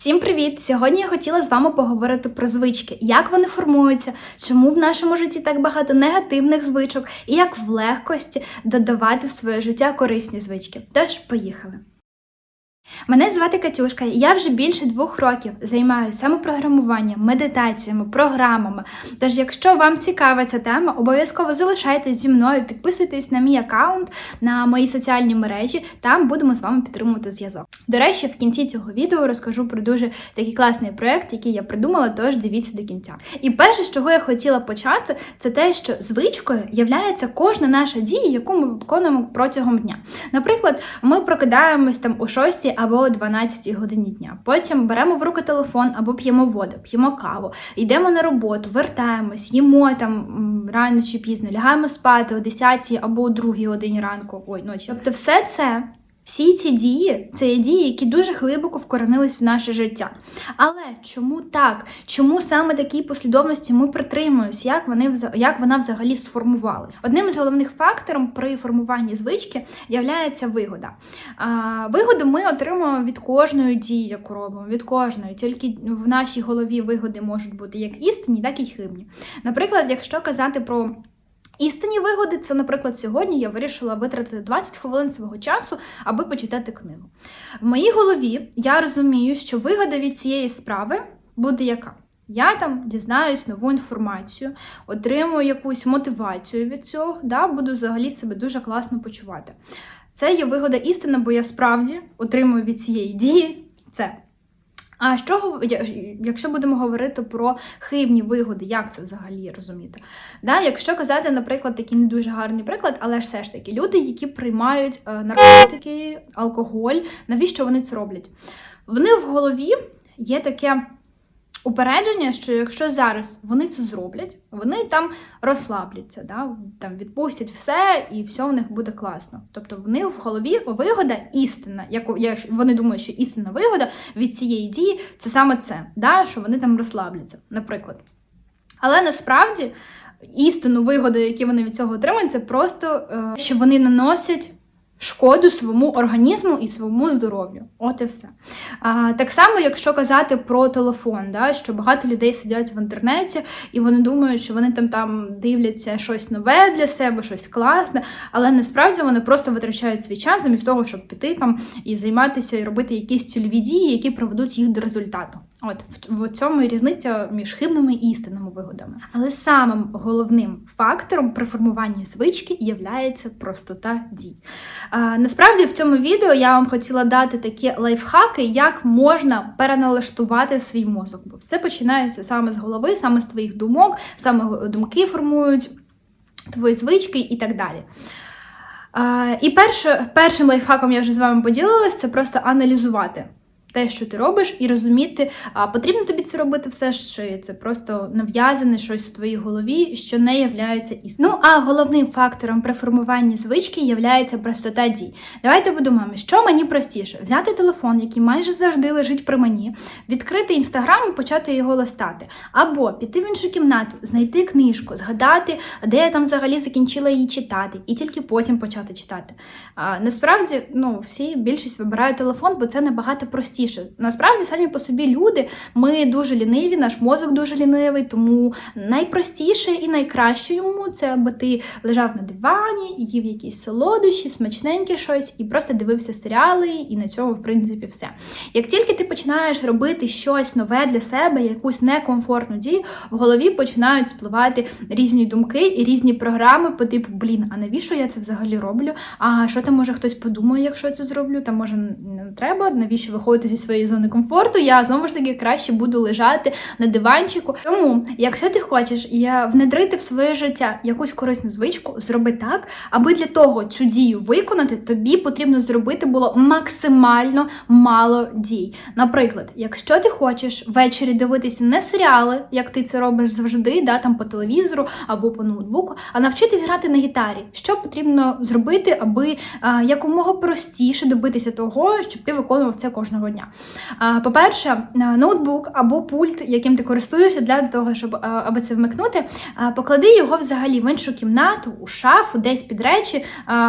Всім привіт! Сьогодні я хотіла з вами поговорити про звички, як вони формуються, чому в нашому житті так багато негативних звичок, і як в легкості додавати в своє життя корисні звички. Тож, поїхали! Мене звати Катюшка, і я вже більше двох років займаюся самопрограмуванням, медитаціями, програмами. Тож, якщо вам цікава ця тема, обов'язково залишайтесь зі мною, підписуйтесь на мій аккаунт, на мої соціальні мережі, там будемо з вами підтримувати зв'язок. До речі, в кінці цього відео розкажу про дуже такий класний проект, який я придумала, тож дивіться до кінця. І перше, з чого я хотіла почати, це те, що звичкою являється кожна наша дія, яку ми виконуємо протягом дня. Наприклад, ми прокидаємось там о 6 або о 12 годині дня. Потім беремо в руки телефон або п'ємо воду, п'ємо каву, йдемо на роботу, вертаємось, їмо там рано чи пізно, лягаємо спати о 10 або о 2 годині ранку, ой, ночі. Тобто, все це. Всі ці дії це є дії, які дуже глибоко вкоренились в наше життя. Але чому так? Чому саме такій послідовності ми притримуємось? Як вони як вона взагалі сформувалась? Одним із головних факторів при формуванні звички являється вигода. А, вигоду ми отримуємо від кожної дії, яку робимо, від кожної. Тільки в нашій голові вигоди можуть бути як істинні, так і хибні. Наприклад, якщо казати про Істинні вигоди, це, наприклад, сьогодні я вирішила витратити 20 хвилин свого часу, аби почитати книгу. В моїй голові я розумію, що вигода від цієї справи буде яка? Я там дізнаюсь нову інформацію, отримую якусь мотивацію від цього, да, буду взагалі себе дуже класно почувати. Це є вигода істина, бо я справді отримую від цієї дії це. А що якщо будемо говорити про хибні вигоди, як це взагалі розуміти? Да, якщо казати, наприклад, такий не дуже гарний приклад, але ж все ж таки люди, які приймають е, наркотики, алкоголь, навіщо вони це роблять? Вони в голові є таке упередження, що якщо зараз вони це зроблять, вони там розслабляться, да? там відпустять все і все в них буде класно. Тобто в них в голові вигода істинна, яку я вони думають, що істинна вигода від цієї дії це саме це, да? що вони там розслабляться, наприклад. Але насправді істинну вигоду, яку вони від цього отримують, це просто е, що вони наносять шкоду своєму організму і своєму здоров'ю. От і все. А, так само, якщо казати про телефон, да, що багато людей сидять в інтернеті і вони думають, що вони там там дивляться щось нове для себе, щось класне, але насправді вони просто витрачають свій час замість того, щоб піти там і займатися і робити якісь цільові дії, які приведуть їх до результату. От в, цьому і різниця між хибними і істинними вигодами. Але самим головним фактором при формуванні звички є простота дій. А, насправді в цьому відео я вам хотіла дати такі лайфхаки, як можна переналаштувати свій мозок. Бо все починається саме з голови, саме з твоїх думок, саме думки формують твої звички і так далі. А, і перше, першим лайфхаком я вже з вами поділилась, це просто аналізувати. Те, що ти робиш, і розуміти, а потрібно тобі це робити все чи це просто нав'язане щось в твоїй голові, що не являється істиною. Ну а головним фактором при формуванні звички є простота дій. Давайте подумаємо, що мені простіше: взяти телефон, який майже завжди лежить при мені, відкрити інстаграм і почати його листати, або піти в іншу кімнату, знайти книжку, згадати, де я там взагалі закінчила її читати, і тільки потім почати читати. А, насправді, ну всі більшість вибирають телефон, бо це набагато простіше. Насправді, самі по собі люди, ми дуже ліниві, наш мозок дуже лінивий, тому найпростіше і найкраще йому це аби ти лежав на дивані, їв якісь солодощі, смачненьке щось, і просто дивився серіали, і на цьому, в принципі, все. Як тільки ти починаєш робити щось нове для себе, якусь некомфортну дію, в голові починають спливати різні думки і різні програми по типу, блін, а навіщо я це взагалі роблю? А що там може хтось подумає, якщо я це зроблю? Там може не треба, навіщо виходити зі своєї зони комфорту? Я знову ж таки краще буду лежати на диванчику. Тому, якщо ти хочеш внедрити в своє життя якусь корисну звичку, зроби так, аби для того цю дію виконати, тобі потрібно зробити було максимально мало дій. Наприклад, якщо ти хочеш ввечері дивитися не серіали, як ти це робиш завжди, да, там по телевізору або по ноутбуку, а навчитись грати на гітарі, що потрібно зробити, аби а, якомога простіше добитися того, щоб ти виконував це кожного дня. Дня. По-перше, ноутбук або пульт, яким ти користуєшся для того, щоб аби це вмикнути, поклади його взагалі в іншу кімнату, у шафу, десь під речі.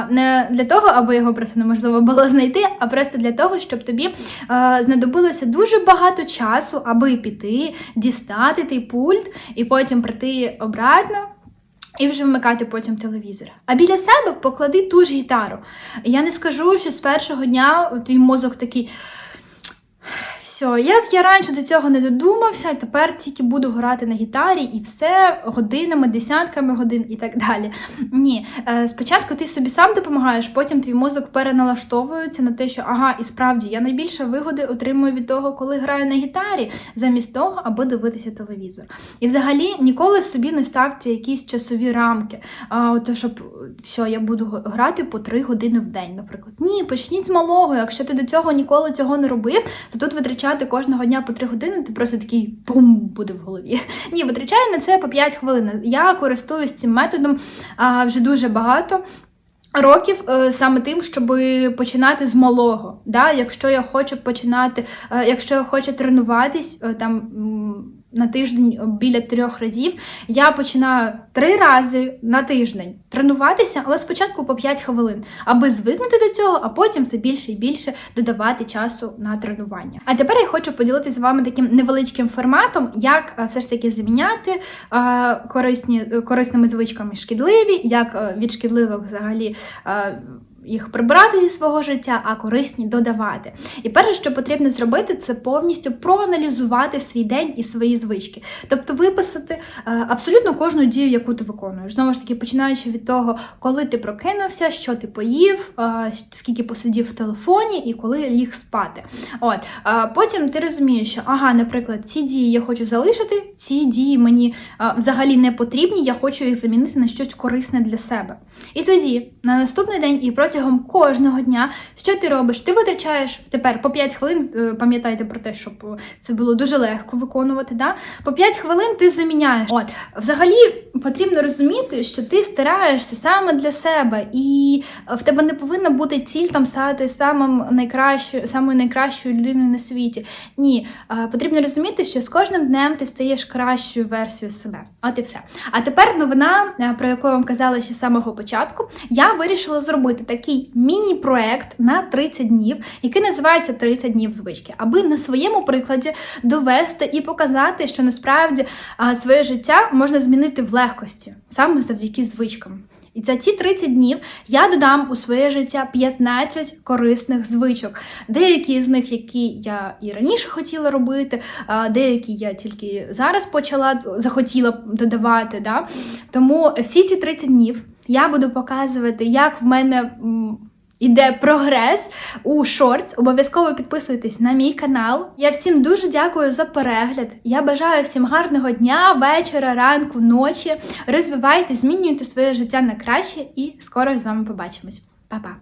Не для того, аби його просто неможливо було знайти, а просто для того, щоб тобі знадобилося дуже багато часу, аби піти, дістати той пульт і потім прийти обратно. І вже вмикати потім телевізор. А біля себе поклади ту ж гітару. Я не скажу, що з першого дня твій мозок такий. Все, як я раніше до цього не додумався, тепер тільки буду грати на гітарі і все годинами, десятками годин і так далі. Ні, е, спочатку ти собі сам допомагаєш, потім твій мозок переналаштовується на те, що ага, і справді я найбільше вигоди отримую від того, коли граю на гітарі, замість того, аби дивитися телевізор. І взагалі ніколи собі не ставте якісь часові рамки. А, от, щоб все, я буду грати по 3 години в день, наприклад. Ні, почніть з малого. Якщо ти до цього ніколи цього не робив, то тут витрачати кожного дня по 3 години, ти просто такий пум буде в голові. Ні, витрачаю на це по 5 хвилин. Я користуюсь цим методом а, вже дуже багато. Років е, саме тим, щоб починати з малого. Да? Якщо я хочу починати, е, якщо я хочу тренуватись е, там на тиждень біля трьох разів, я починаю три рази на тиждень тренуватися, але спочатку по 5 хвилин, аби звикнути до цього, а потім все більше і більше додавати часу на тренування. А тепер я хочу поділитися з вами таким невеличким форматом, як е, все ж таки заміняти е, корисні, е, корисними звичками шкідливі, як е, від шкідливих взагалі. Їх прибрати зі свого життя, а корисні додавати. І перше, що потрібно зробити, це повністю проаналізувати свій день і свої звички. Тобто виписати е, абсолютно кожну дію, яку ти виконуєш. Знову ж таки, починаючи від того, коли ти прокинувся, що ти поїв, е, скільки посидів в телефоні і коли ліг спати. От е, потім ти розумієш, що ага, наприклад, ці дії я хочу залишити, ці дії мені взагалі не потрібні, я хочу їх замінити на щось корисне для себе. І тоді на наступний день і протягом кожного дня, що ти робиш? Ти витрачаєш тепер по 5 хвилин. е, Пам'ятайте про те, щоб е, це було дуже легко виконувати. Да? По 5 хвилин ти заміняєш. От взагалі потрібно розуміти, що ти стараєшся саме для себе, і е, в тебе не повинна бути ціль там стати самим найкращою, самою найкращою людиною на світі. Ні, потрібно розуміти, що з кожним днем ти стаєш кращою версією себе. От і все. А тепер новина, про яку я вам казала ще з самого початку. Я вирішила зробити такий міні-проект на 30 днів, який називається 30 днів звички, аби на своєму прикладі довести і показати, що насправді своє життя можна змінити в легкості саме завдяки звичкам. І за ці 30 днів я додам у своє життя 15 корисних звичок. Деякі з них, які я і раніше хотіла робити, деякі я тільки зараз почала захотіла додавати. Да? Тому всі ці 30 днів я буду показувати, як в мене. йде прогрес у шортс. Обов'язково підписуйтесь на мій канал. Я всім дуже дякую за перегляд. Я бажаю всім гарного дня, вечора, ранку, ночі. Розвивайте, змінюйте своє життя на краще і скоро з вами побачимось. Па-па!